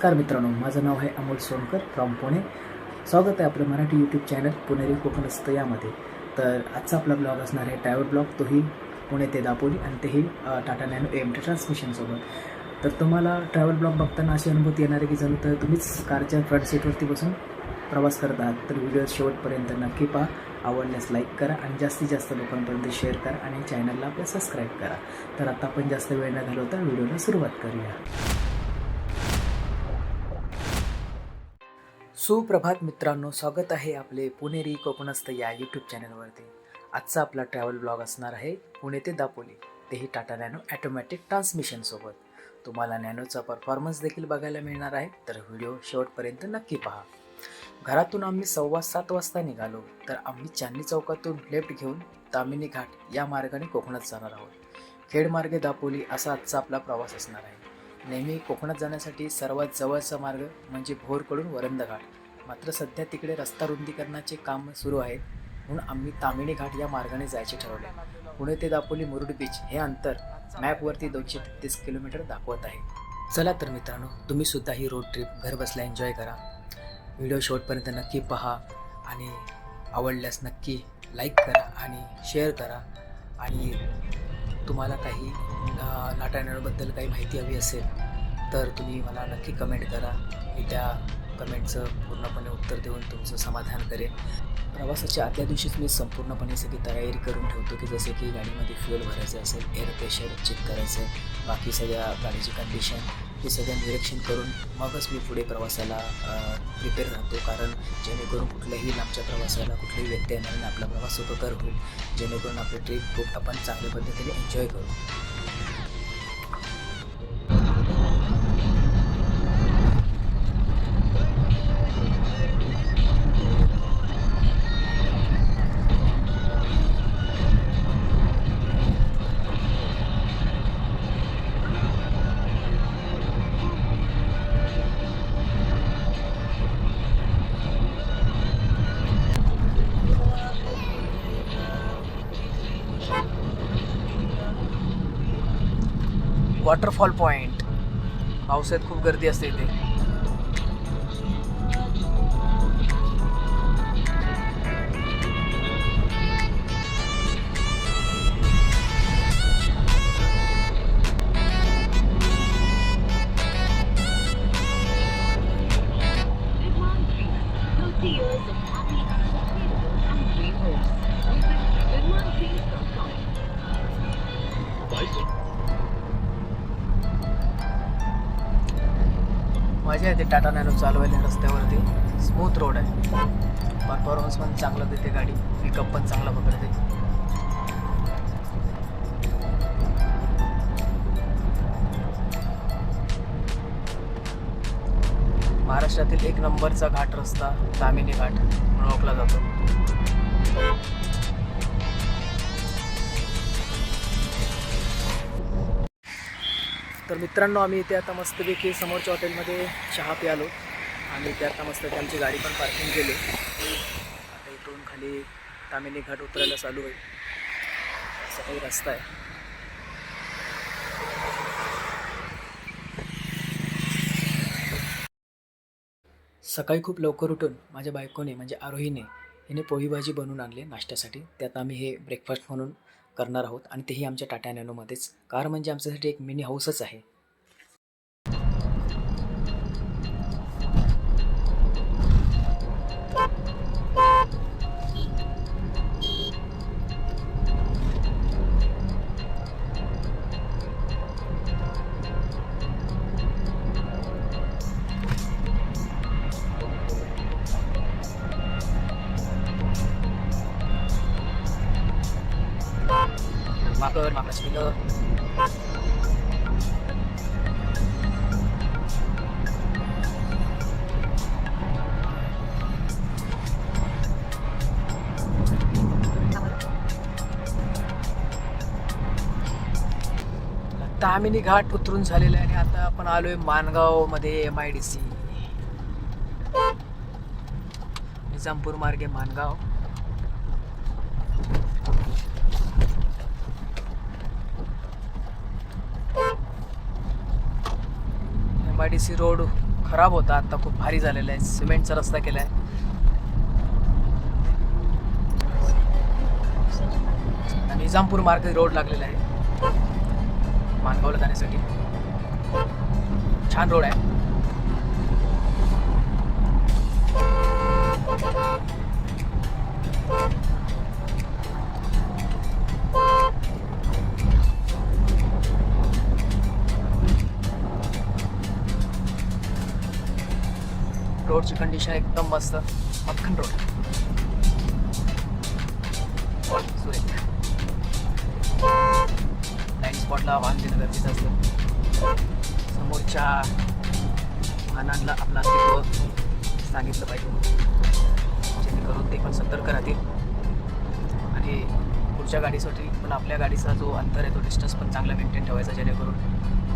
नमस्कार मित्रांनो माझं नाव आहे अमोल सोनकर फ्रॉम पुणे. स्वागत आहे आपलं मराठी यूट्यूब चॅनल पुणेरी कोकणस्थ यामध्ये. तर आजचा आपला ब्लॉग असणार आहे ट्रॅव्हल ब्लॉग तोही पुणे ते दापोली आणि तेही टाटा नॅनो एम टी ट्रान्समिशनसोबत तर तुम्हाला ट्रॅव्हल ब्लॉग बघताना अशी अनुभूती येणार आहे की जणू तर तुम्हीच कारच्या फ्रंट सीटवरती बसून प्रवास करत आहात. तर व्हिडिओ शेवटपर्यंत नक्की पहा. आवडल्यास लाईक करा आणि जास्तीत जास्त लोकांपर्यंत शेअर करा आणि चॅनलला आपलं सबस्क्राईब करा. तर आता आपण जास्त वेळ न घालवता व्हिडिओला सुरुवात करूया. सुप्रभात मित्रांनो स्वागत आहे आपले पुणेरी कोकणस्थ या यूट्यूब चॅनलवरती आजचा आपला ट्रॅव्हल ब्लॉग असणार आहे पुणे ते दापोली तेही टाटा नॅनो ॲटोमॅटिक ट्रान्समिशनसोबत तुम्हाला नॅनोचा परफॉर्मन्स देखील बघायला मिळणार आहे तर व्हिडिओ शेवटपर्यंत नक्की पहा. घरातून आम्ही सव्वा सात वाजता निघालो तर आम्ही चांदणी चौकातून लेफ्ट घेऊन तामिनी घाट या मार्गाने कोकणात जाणार आहोत. खेडमार्गे दापोली असा आजचा आपला प्रवास असणार आहे. नेहमी कोकणात जाण्यासाठी सर्वात जवळचा मार्ग म्हणजे भोरकडून वरंद घाट. मात्र सध्या तिकडे रस्ता रुंदीकरणाचे काम सुरू आहेत. म्हणून आम्ही तामिणी घाट या मार्गाने जायचे ठरवले. पुणे ते दापोली मुरुड बीच हे अंतर मॅपवरती दोनशे तेहतीस किलोमीटर दाखवत आहे. चला तर मित्रांनो तुम्ही सुद्धा ही रोड ट्रिप घर बसल्या एन्जॉय करा. व्हिडिओ शॉर्टपर्यंत नक्की पहा आणि आवडल्यास नक्की लाईक करा आणि शेअर करा. आणि तुम्हाला काही नाटाण्याबद्दल काही माहिती हवी असेल तर तुम्ही मला नक्की कमेंट करा. मी त्या कमेंटचं पूर्णपणे उत्तर देऊन तुमचं समाधान करेन. प्रवासाच्या आदल्या दिवशीच मी संपूर्णपणे सगळी तयारी करून ठेवतो की जसे की गाडीमध्ये फ्युअल भरायचं असेल एअर प्रेशर चेक करायचं बाकी सगळ्या गाडीची कंडिशन हे सगळं निरीक्षण करून मगच मी पुढे प्रवासाला प्रिपेअर राहतो. कारण जेणेकरून कुठल्याही लांबच्या प्रवासाला कुठलाही व्यत्यय येणार आणि आपला प्रवास सुखकर होईल. जेणेकरून आपली ट्रिप खूप आपण चांगल्या पद्धतीने एन्जॉय करू. वॉटरफॉल पॉईंट पावसाळ्यात खूप गर्दी असते इथे. पिकअप पण चांगला पकडते. महाराष्ट्रातील एक नंबरचा घाट रस्ता दामिनी घाट म्हणून ओळखला जातो. तर मित्रांनो आम्ही इथे आता मस्तपैकी समोरच्या हॉटेलमध्ये चहा प्यालो. आणि इथे आता मस्त आमची गाडी पण पार्किंग केली. आता इथून खाली तामिनी घाट उतरायला चालू आहे. असा काही रस्ता आहे. सकाळी खूप लवकर उठून माझ्या बायकोने म्हणजे आरोहीने हिने पोळी भाजी बनवून आणली नाश्त्यासाठी. त्यात आम्ही हे ब्रेकफास्ट म्हणून करणार आहोत आणि तेही आमच्या टाटा नॅनोमध्येच. कार म्हणजे आमच्यासाठी एक मिनी हाऊसच आहे. तामिनी घाट उतरून झालेलं आहे आणि आता आपण आलोय मानगावमध्ये M I D C Nizampur मार्गे Mangaon. M I D C road खराब होता आता खूप भारी झालेला आहे. सिमेंटचा रस्ता केला आहे निजामपूर मार्ग रोड लागलेला आहे. मानगावला जाण्यासाठी. छान रोड आहे. रोडची कंडिशन एकदम मस्त. मक्खन रोड स्पॉटला वाहन देणं गरजेचं असतं समोरच्या वाहनांना आपलं अस्तित्व सांगितलं पाहिजे. जेणेकरून ते पण सतर्क राहतील. आणि पुढच्या गाडीसाठी पण आपल्या गाडीचा जो अंतर आहे तो डिस्टन्स पण चांगला मेंटेन ठेवायचा जेणेकरून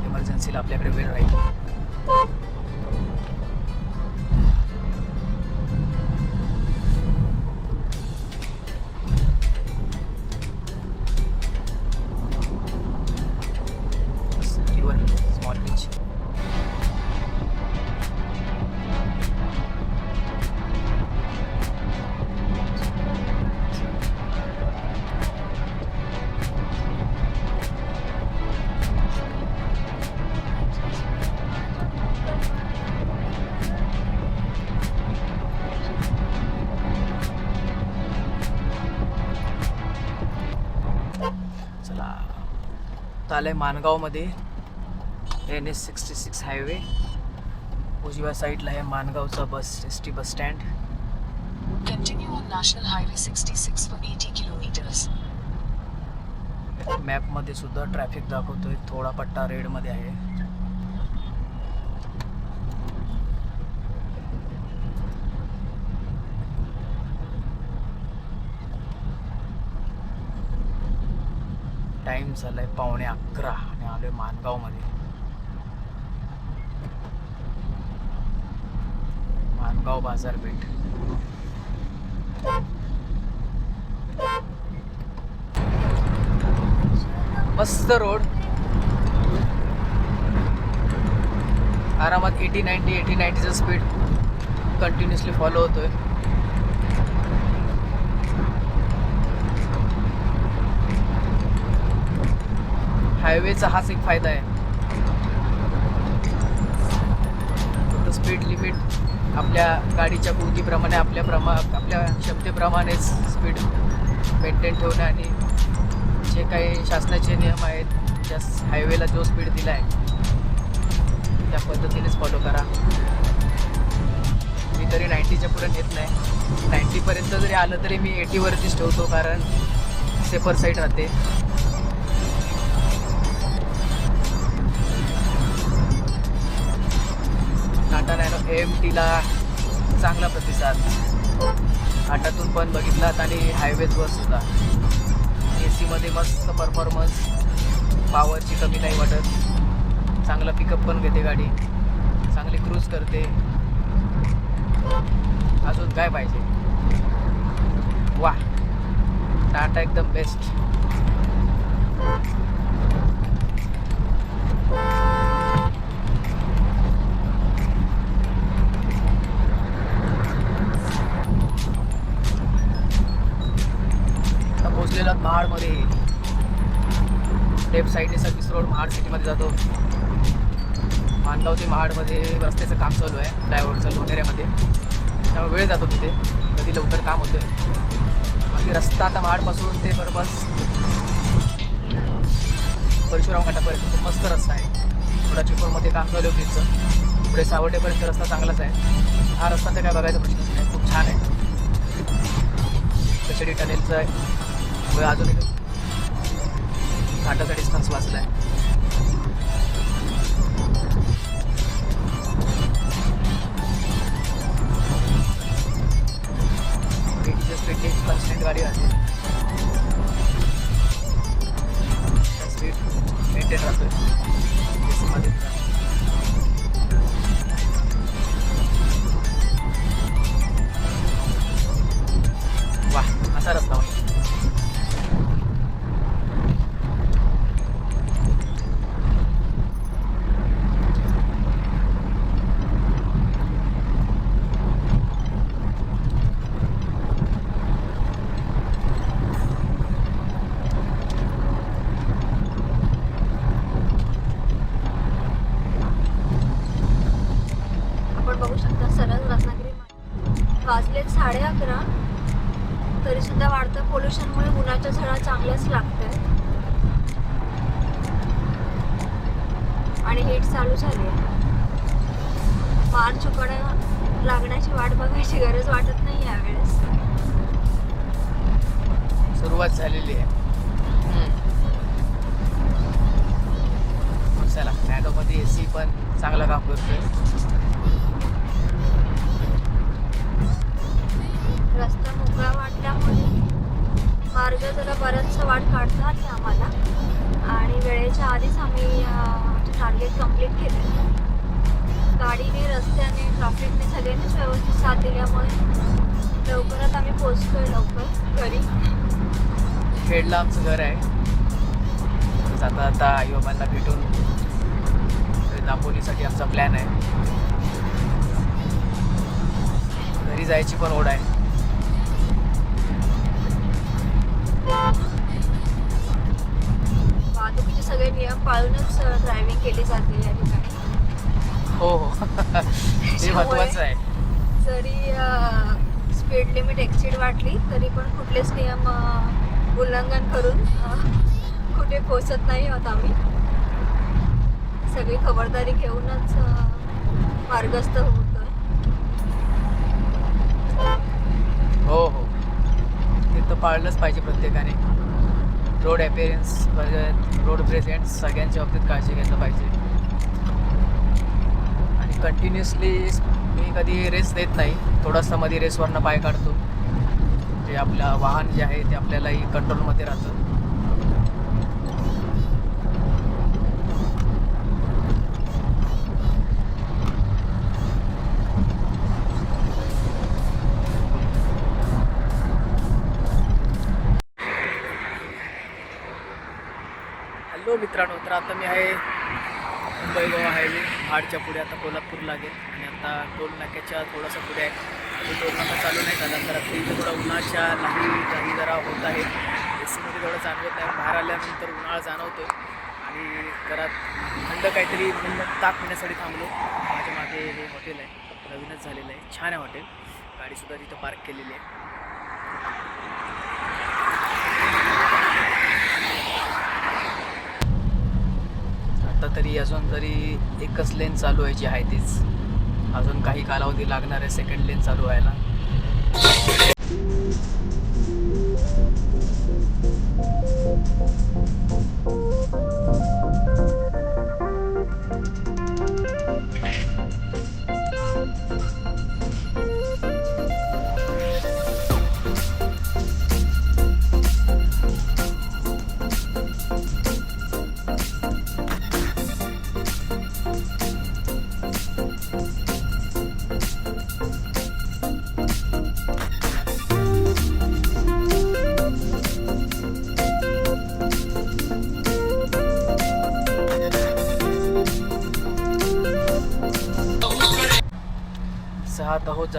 इमर्जन्सीला आपल्याकडे वेळ राहील. आता आलंय मानगावमध्ये. N S sixty six highway. उजव्या साईडला आहे मानगावचा bus S T bus stand. On National Highway 66 for 80 kilometers. मॅपमध्ये सुद्धा ट्रॅफिक दाखवतोय. थोडा पट्टा रेडमध्ये आहे. टाइम आहे पावणे अकरा आणि आलो आहे मानगावमध्ये. मानगाव बाजारपेठ मस्त रोड. आरामात एटी नाईन्टी एटी नाईन्टीचा स्पीड कंटिन्युअसली फॉलो होतोय. हायवेचा हाच एक फायदा आहे. फक्त स्पीड लिमिट आपल्या गाडीच्या कुर्तीप्रमाणे आपल्या प्रमा आपल्या क्षमतेप्रमाणेच स्पीड मेंटेन ठेवणं आणि जे काही शासनाचे नियम आहेत त्या हायवेला जो स्पीड दिला आहे त्या पद्धतीनेच फॉलो करा. मी तरी नाईन्टीच्या पुढे नेत नाही. नाईन्टीपर्यंत जरी आलं तरी मी एटीवरतीच ठेवतो कारण सेफर साईड राहते. एम टीला चांगला प्रतिसाद. घाटातून पण बघितलात आणि हायवेजवर सुद्धा. ए सीमध्ये मस्त परफॉर्मन्स पॉवरची कमी नाही वाटत. चांगला पिकअप पण घेते गाडी. चांगली क्रूज करते. अजून काय पाहिजे? वा. टाटा एकदम बेस्ट पोहोचलेलो महाडमध्ये. लेफ्ट साईडने सर्व्हिस रोड महाड सिटीमध्ये जातो. मानगाव ते महाडमध्ये रस्त्याचं काम चालू आहे ड्रायव्हरचं लोणेऱ्यामध्ये. त्यामुळे वेळ जातो तिथे. कधी लवकर काम होतं बाकी रस्ता आता महाडपासून ते बरोबर परशुराम घाटापर्यंत. मस्त रस्ता आहे. थोडा चिपळमध्ये काम चालू आहे ब्रिजचं पुढे सावटेपर्यंत रस्ता चांगलाच आहे. हा रस्ता तर काय बघायचा प्रश्नच नाही. खूप छान आहे. कचडी टनेलचं आहे. पुढे अजून एक घाटाचा डिस्टन्स वाचला आहे एटीच्या स्पीडने कन्स्टंट गाडी असते स्पीड मेंटेन राहतोय. AC मध्ये. वा असा रस्ता जरा बराचसा वाट काढता आली आम्हाला. आणि वेळेच्या आधीच आम्ही टार्गेट कंप्लीट केले गाडीने रस्त्याने ट्रॅफिकने सगळ्यांनीच व्यवस्थित साथ दिल्यामुळे लवकरात आम्ही पोचतोय लवकर घरी. खेडला आमचं घर आहे. आता आता आता आईबाबांना भेटून दापोलीसाठी आमचा प्लॅन आहे. घरी जायची पण ओढ आहे. वाहतुकीचे सगळे नियम पाळूनच ड्रायव्हिंग केली जाते या ठिकाणी. हो हो. महत्वाचं आहे. जरी स्पीड लिमिट एक्सिड वाटली तरी पण कुठलेच नियम उल्लंघन करून कुठे पोचत नाही आहोत आम्ही. सगळी खबरदारी घेऊनच मार्गस्थ होतोय. हो हो. ते तर पाळलंच पाहिजे प्रत्येकाने. रोड अपिअरन्स रोड प्रेझेंट सगळ्यांच्या बाबतीत काळजी घ्यायला पाहिजे. आणि कंटिन्युअसली मी कधी रेस देत नाही. थोडासा मध्ये रेसवरनं पाय काढतो. जे आपलं वाहन जे आहे ते आपल्यालाही कंट्रोलमध्ये राहतं. हॅलो मित्रांनो तर आता मी आहे मुंबई गोवा हायवे. महाडच्या पुढे आता कोल्हापूर लागेल. आणि आता टोल नाक्याच्या थोडासा पुढे आहे. अजून टोल नाका चालू नाही झाला तर आता इथे थोडा उन्हाच्या लाही काही जरा होत आहे. ए सीमध्ये थोडं जाणवत नाही बाहेर आल्यानंतर उन्हाळा जाणवतो आणि घरात थंड काहीतरी थंड ताक पिण्यासाठी थांबलो. माझ्या मागे हे हॉटेल आहे. नवीनच झालेलं आहे. छान आहे हॉटेल. गाडीसुद्धा तिथं पार्क केलेली आहे. आता तरी अजून तरी एकच लेन चालू आहे जी आहे तीच. अजून काही कालावधी लागणार आहे सेकंड लेन चालू व्हायला.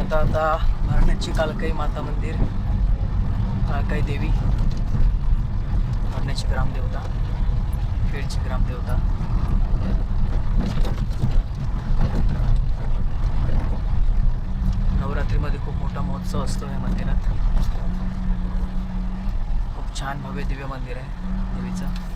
आता आता भरण्याची कालकाई माता मंदिर कालकाई देवी भरण्याची ग्रामदेवता खेडची ग्रामदेवता. नवरात्रीमध्ये खूप मोठा महोत्सव असतो या मंदिरात. खूप छान भव्य दिव्य मंदिर आहे देवीचं.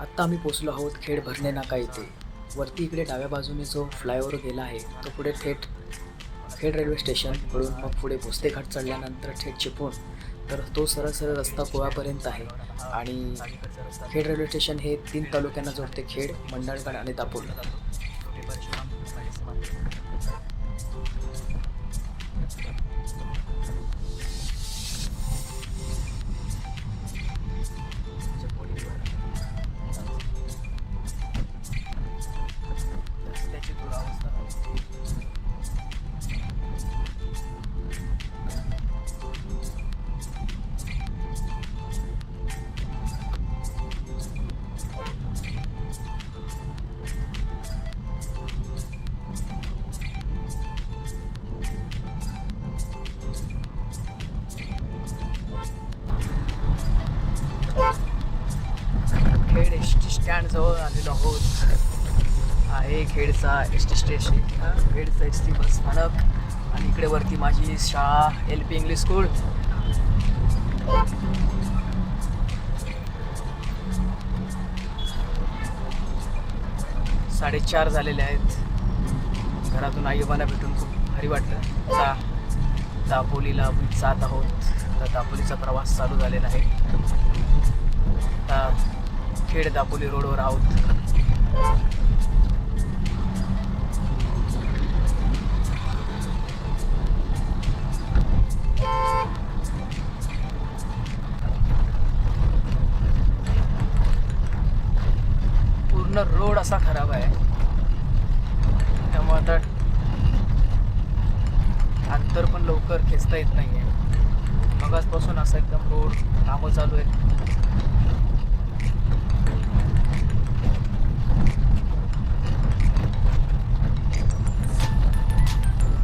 आत्ता आम्ही पोचलो आहोत खेड भरणे नाका येते वरती इकडे डाव्या बाजूने जो फ्लायओव्हर गेला आहे तो पुढे थेट खेड रेल्वे स्टेशनकडून मग पुढे भोसते घाट चढल्यानंतर थेट चिपळूण. तर तो सरळ सरळ रस्ता कोळापर्यंत आहे आणि खेड रेल्वे स्टेशन हे तीन तालुक्यांना जोडते खेड मंडणगड आणि दापोली. आहे खेडचा एस टी स्टेशन हा, खेडचा एस टी बस स्थानक. आणि इकडे वरती माझी शाळा एल पी इंग्लिश स्कूल साडेचार झालेले आहेत. घरातून आईबांना भेटून खूप भारी वाटलं. दा दापोलीला आम्ही जात आहोत. तर दापोलीचा प्रवास चालू झालेला आहे. आता खेड दापोली रोडवर आहोत. पूर्ण रोड असा खराब आहे. त्यामुळे आता अंतर पण लवकर खेचता येत नाही आहे मगासपासून असं एकदम रोड कामं चालू आहेत.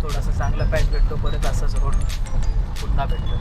थोडासा चांगला पॅच भेटतो परत असाच रोड. पुन्हा भेटतो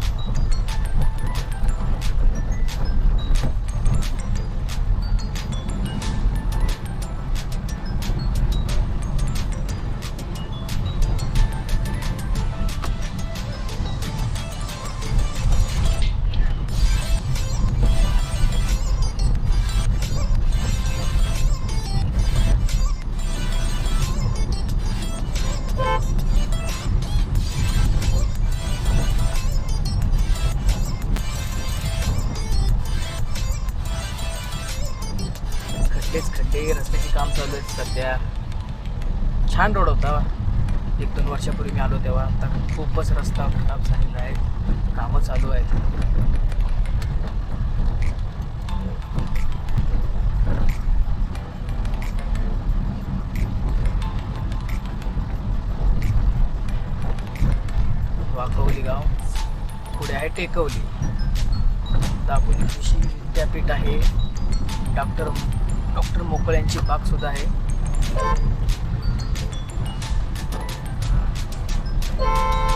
सध्या छान रोड होता. एक दोन वर्षापूर्वी मी आलो तेव्हा. आता खूपच रस्ता खराब झालेला आहे. कामं चालू आहेत. वाकवली गाव. पुढे आहे टेकवली. दापोली कृषी विद्यापीठ आहे. डॉक्टर डॉक्टर मोकळ यांची बाग सुद्धा आहे. Thank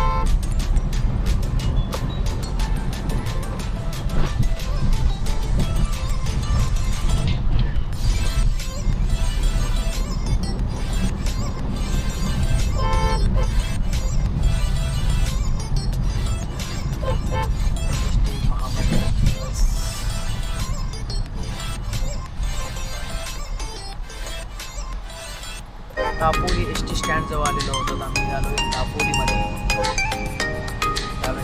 जवळ आलेलो होतो. आम्ही आलो दापोलीमध्ये. डाव्या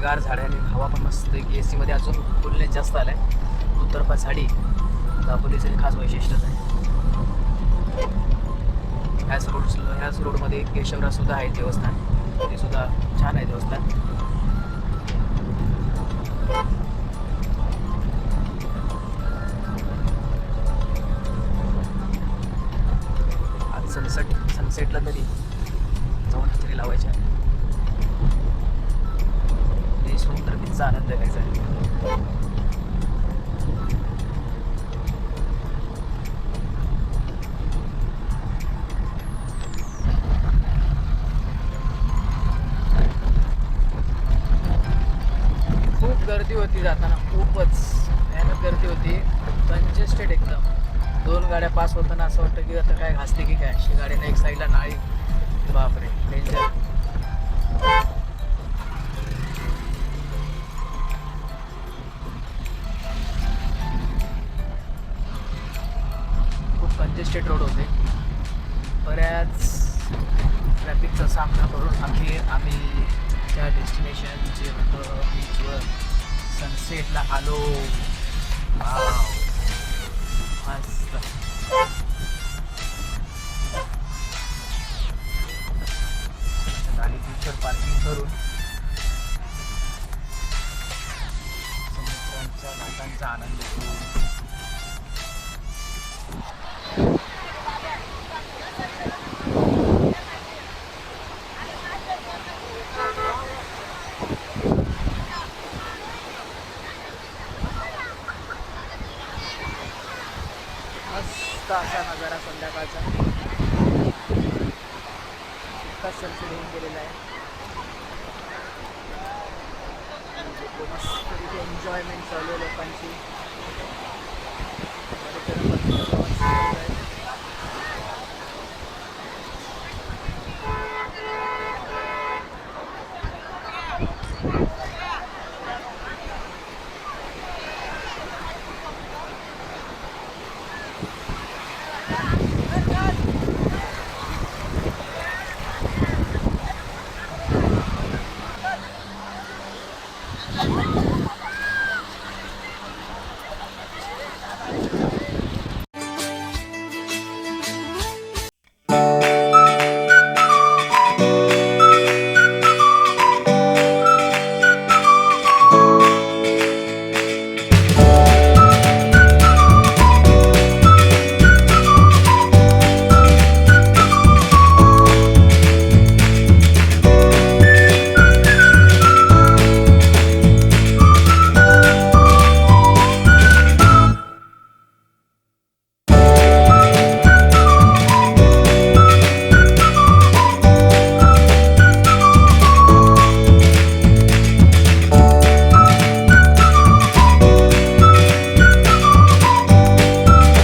हिरवीगार झाडे आणि हवा पण मस्त ए सीमध्ये अजून तुलनेत जास्त आलं आहे दुतर्फा झाडी दापोलीचं खास वैशिष्ट्यच आहे. ह्याच रोड ह्याच रोडमध्ये केशवराज सुद्धा आहे देवस्थान. ते सुद्धा छान आहे देवस्थान. आज सनसेट सनसेटला तरी अशी गाडीने एक साईडला नाळी बापरे डेंजर खूप कंजेस्टेड रोड होते. बऱ्याच ट्रॅफिकचा सामना करून अखेर आम्ही त्या डेस्टिनेशन जे होतं बीचवर सनसेटला आलो. वाव. मस्त असा नजारा संध्याकाळचा. इतका सनसेट होऊन गेलेला आहे. मस्त तिथे एन्जॉयमेंट चालू आहे लोकांची.